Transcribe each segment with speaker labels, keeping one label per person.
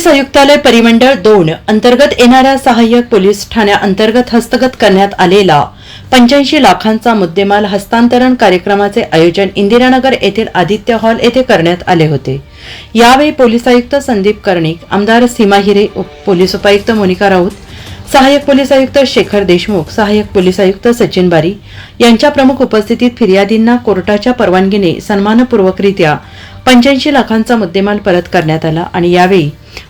Speaker 1: Police आयुक्तालय परिमंडळ दोन अंतर्गत येणाऱ्या सहाय्यक पोलीस ठाण्याअंतर्गत हस्तगत करण्यात आलेला पंच्याऐंशी लाखांचा मुद्देमाल हस्तांतरण कार्यक्रमाचे आयोजन इंदिरानगर येथील आदित्य हॉल येथे करण्यात आले होते. यावेळी पोलीस आयुक्त संदीप कर्णिक आमदार सीमा हिरे पोलीस उपायुक्त मोनिका राऊत सहाय्यक पोलीस आयुक्त शेखर देशमुख सहाय्यक पोलीस आयुक्त सचिन बारी यांच्या प्रमुख उपस्थितीत फिर्यादींना कोर्टाच्या परवानगीने सन्मानपूर्वकरित्या पंच्याऐंशी लाखांचा मुद्देमाल परत करण्यात आला आणि यावेळी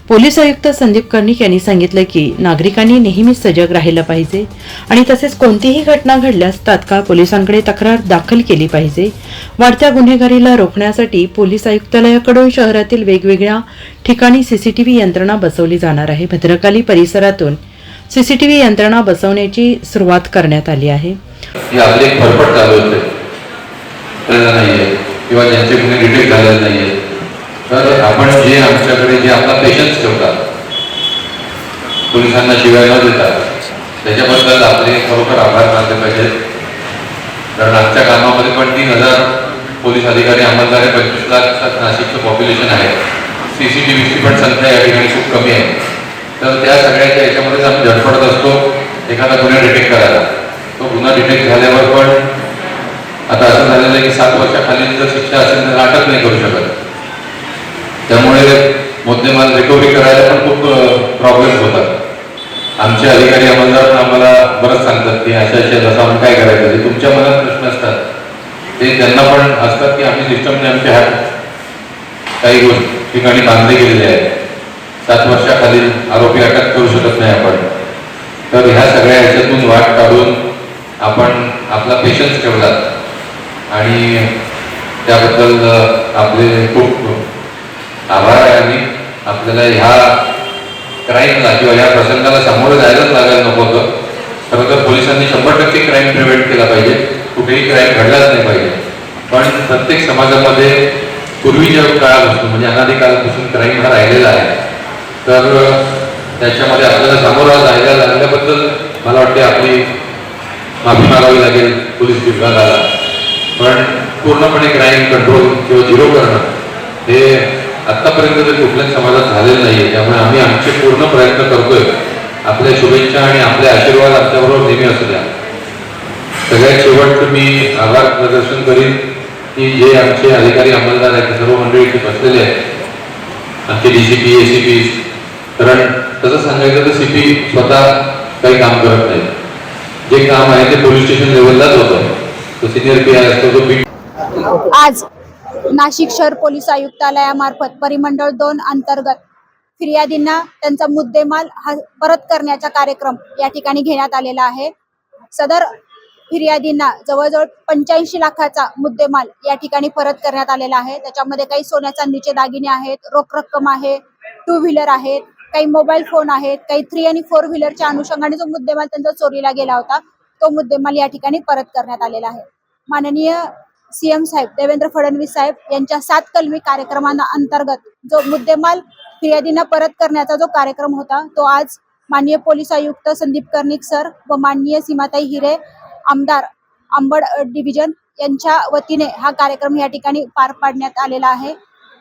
Speaker 1: पोलीस आयुक्त संदीप कर्णिक यांनी सांगितलं की नागरिकांनी नेहमीच सजग राहिलं पाहिजे आणि तसेच कोणतीही घटना घडल्यास तात्काळ पोलिसांकडे तक्रार दाखल केली पाहिजे. वाढत्या गुन्हेगारीला रोखण्यासाठी पोलीस आयुक्तालयाकडून शहरातील वेगवेगळ्या ठिकाणी सीसीटीव्ही यंत्रणा बसवली जाणार आहे. भद्रकाली परिसरातून सीसीटीव्ही यंत्रणा बसवण्याची सुरुवात करण्यात आली आहे.
Speaker 2: किंवा ज्यांचे गुन्हे डिटेक्ट झालेले नाहीये. तर आपण जे आमच्याकडे जे आपला पेशन्स ठेवतात पोलिसांना शिवाय न देतात त्याच्याबद्दल आपले खरोखर आभार मानले पाहिजेत कारण आमच्या कामामध्ये पण तीन हजार पोलीस अधिकारी अंमलदार आहे पंचवीस लाख नाशिकचं पॉप्युलेशन आहे. सी सी टी व्हीची पण संख्या या ठिकाणी खूप कमी आहे. तर त्या सगळ्याच्या याच्यामध्येच आम्ही झडपडत असतो एखादा गुन्हा डिटेक्ट करायला. तो गुन्हा डिटेक्ट झाल्यावर पण आता असं झालेलं आहे की सात वर्षाखाली जर शिक्षा असेल तर अटक नाही करू शकत. त्यामुळे मुद्देमाल रिकव्हरी करायला पण खूप प्रॉब्लेम होतात. आमचे अधिकारी अंमलदार आम्हाला बरंच सांगतात की अशा अशा जसं आपण काय करायचं ते तुमच्या मनात प्रश्न असतात ते त्यांना पण असतात की आम्ही सिस्टमने आमचे हात काही गोष्टी ठिकाणी बांधले गेलेले आहेत सात वर्षाखालील आरोपी अटक करू शकत नाही आपण. तर ह्या सगळ्या ह्याच्यातून वाट काढून आपण आपला पेशन्स ठेवला आणि त्याबद्दल आपले खूप आभार आहे आणि आपल्याला ह्या क्राईमला किंवा या प्रसंगाला सामोरं जायलाच लागायला नको होतं. खरं तर पोलिसांनी शंभर टक्के क्राईम प्रिव्हेंट केला पाहिजे. कुठेही क्राईम घडलाच नाही पाहिजे. पण प्रत्येक समाजामध्ये पूर्वीच्या काळापासून म्हणजे अनादी काळापासून क्राईम हा राहिलेला आहे. तर त्याच्यामध्ये आपल्याला सामोरं जायला लागल्याबद्दल मला वाटते आपली माफी मागावी लागेल पोलीस विभागाला. पण पूर्णपणे क्राईम कंट्रोल किंवा झिरो करणं हे आतापर्यंत ते कुठल्याच समाजात झालेलं नाहीये. त्यामुळे आम्ही आमचे पूर्ण प्रयत्न करतोय. आपल्या शुभेच्छा आणि आपले आशीर्वाद आमच्याबरोबर नेहमी असू द्या. सगळ्यात शेवट मी आभार प्रदर्शन करीन की जे आमचे अधिकारी अंमलदार आहेत सर्व मंडळी इथे बसलेले आहेत. आमचे D C P A C P कारण तसं सांगायचं तर सी पी स्वतः काही काम करत नाही जे काम आहे ते पोलीस स्टेशन लेवललाच होतं. तो सिनियर पी आय असतो तो पी
Speaker 3: आज नाशिक शहर पोलीस आयुक्तालयामार्फत परिमंडळ दोन अंतर्गत फिर्यादींना त्यांचा मुद्देमाल हा परत करण्याचा कार्यक्रम या ठिकाणी घेण्यात आलेला आहे. सदर फिर्यादींना जवळजवळ पंच्याऐंशी लाखाचा मुद्देमाल या ठिकाणी परत करण्यात आलेला आहे. त्याच्यामध्ये काही सोन्या चांदीचे दागिने आहेत रोख रक्कम आहे टू व्हीलर आहेत काही मोबाईल फोन आहेत काही थ्री आणि फोर व्हीलरच्या अनुषंगाने जो मुद्देमाल त्यांचा चोरीला गेला होता तो मुद्देमाल या ठिकाणी परत करण्यात आलेला आहे. माननीय सीएम साहेब देवेंद्र फडणवीस साहेब यांच्या सात कलमी कार्यक्रमांना अंतर्गत जो मुद्देमाल फिर्यादींना परत करण्याचा जो कार्यक्रम होता तो आज माननीय पोलीस आयुक्त संदीप कर्णिक सर व माननीय सीमाताई हिरे आमदार आंबड डिव्हिजन यांच्या वतीने हा कार्यक्रम या ठिकाणी पार पाडण्यात आलेला आहे.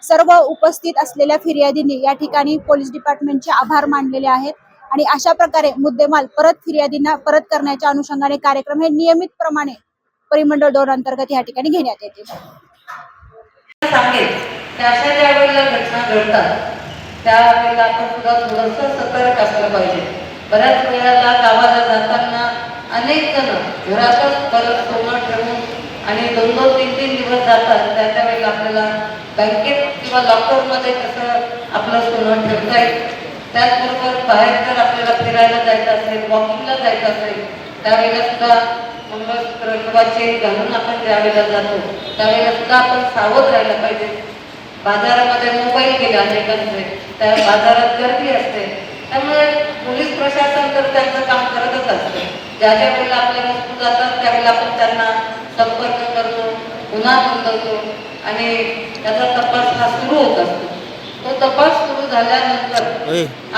Speaker 3: सर्व उपस्थित असलेल्या फिर्यादींनी या ठिकाणी पोलीस डिपार्टमेंटचे आभार मानलेले आहेत आणि अशा प्रकारे मुद्देमाल परत फिर्यादींना परत करण्याच्या अनुषंगाने कार्यक्रम हे नियमितप्रमाणे परिमंडळ दोन अंतर्गत या ठिकाणी घेण्यात येतील
Speaker 4: सांगेल अशा ज्या वेळेला घटना घडतात त्यावेळेला आपण सुद्धा थोडंसं सतर्क असलं पाहिजे. बऱ्याच वेळेला गावाला जाताना अनेक जण घरातच परत सोनं ठेवून आणि दोन दोन तीन तीन दिवस जातात त्या त्या आपल्याला बँकेत किंवा लॉकरमध्ये कसं आपलं सोनं ठेवता येईल त्याचबरोबर बाहेर जर आपल्याला फिरायला जायचं असेल वॉकिंगला जायचं असेल त्यावेळेला सुद्धा मंगळसूत्र किंवा चेन घालून आपण ज्यावेळेला जातो त्यावेळेला सुद्धा आपण सावध राहायला पाहिजे. बाजारामध्ये मोबाईल गेला अनेकांचे त्या बाजारात गर्दी असते. त्यामुळे पोलीस प्रशासन तर त्यांचं काम करतच असते. ज्या ज्या वेळेला आपल्या वस्तू जातात त्यावेळेला आपण त्यांना संपर्क करतो गुन्हा नोंदवतो आणि त्याचा तपास हा सुरू होत असतो. तो तपास सुरू झाल्यानंतर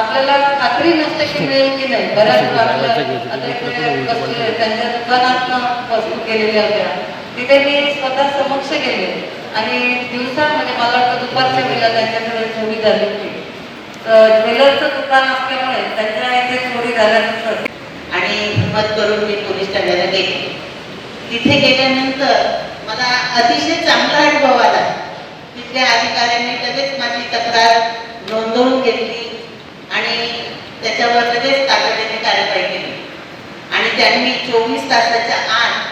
Speaker 4: आपल्याला खात्री नसते की मिळेल की नाही. बऱ्याच त्यांच्या दुकानात वस्तू केलेल्या होत्या. तिथे मी स्वतः समक्ष गेले. आणि दिवसा म्हणजे मला वाटतं दुपारच्या वेळेला त्यांच्याकडे चोरी झाली होती. ज्वेलरचं दुकान असल्यामुळे त्यांच्या इथे चोरी झाल्यानंतर
Speaker 5: आणि हिंमत करून मी पोलीस ठाण्याला गेले. तिथे गेल्यानंतर मला अतिशय चांगला अनुभव आला. अधिकाऱ्यांनी लगेच माझी तक्रार नोंदवून घेतली आणि त्याच्यावर लगेच तातडीने कारवाई केली. आणि त्यांनी चोवीस तासाच्या आत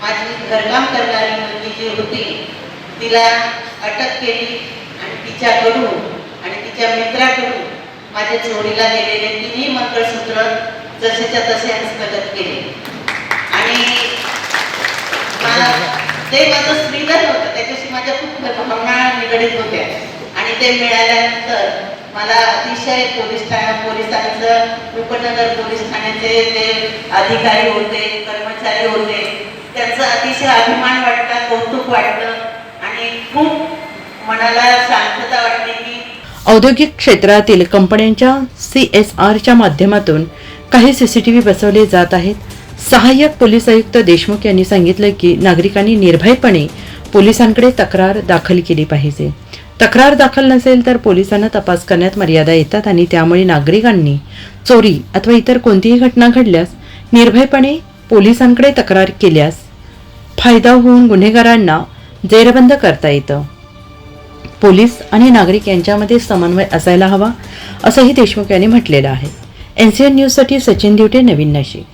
Speaker 5: माझी घरकाम करणारी मुलगी जी होती तिला अटक केली आणि तिच्याकडून आणि तिच्या मित्राकडून माझ्या चोरीला गेलेले तिन्ही मंगळसूत्र जसेच्या तसे हस्तगत केले. आणि मा- ते माझं स्त्रीधन होतं. माझ्या खूप भावना निगडीत होत्या. आणि ते मिळाल्यानंतर मला अतिशय पोलीस ठाण्या पोलिसांचं उपनगर पोलीस ठाण्याचे जे अधिकारी होते कर्मचारी होते त्यांचं अतिशय अभिमान वाटला कौतुक वाटलं आणि खूप मनाला शांतता वाटली की
Speaker 1: औद्योगिक क्षेत्रातील कंपन्यांच्या सी एस आरच्या माध्यमातून काही सी सी टी व्ही बसवले जात आहेत. सहाय्यक पोलीस आयुक्त देशमुख यांनी सांगितलं की नागरिकांनी निर्भयपणे पोलिसांकडे तक्रार दाखल केली पाहिजे. तक्रार दाखल नसेल तर पोलिसांना तपास करण्यात मर्यादा येतात आणि त्यामुळे नागरिकांनी चोरी अथवा इतर कोणतीही घटना घडल्यास निर्भयपणे पोलिसांकडे तक्रार केल्यास फायदा होऊन गुन्हेगारांना जेरबंद करता येतं. पोलीस आणि नागरिक यांच्यामध्ये समन्वय असायला हवा असंही देशमुख यांनी म्हटलेलं आहे. एन सी एन न्यूजसाठी सचिन दिवटे नवीन नाशिक.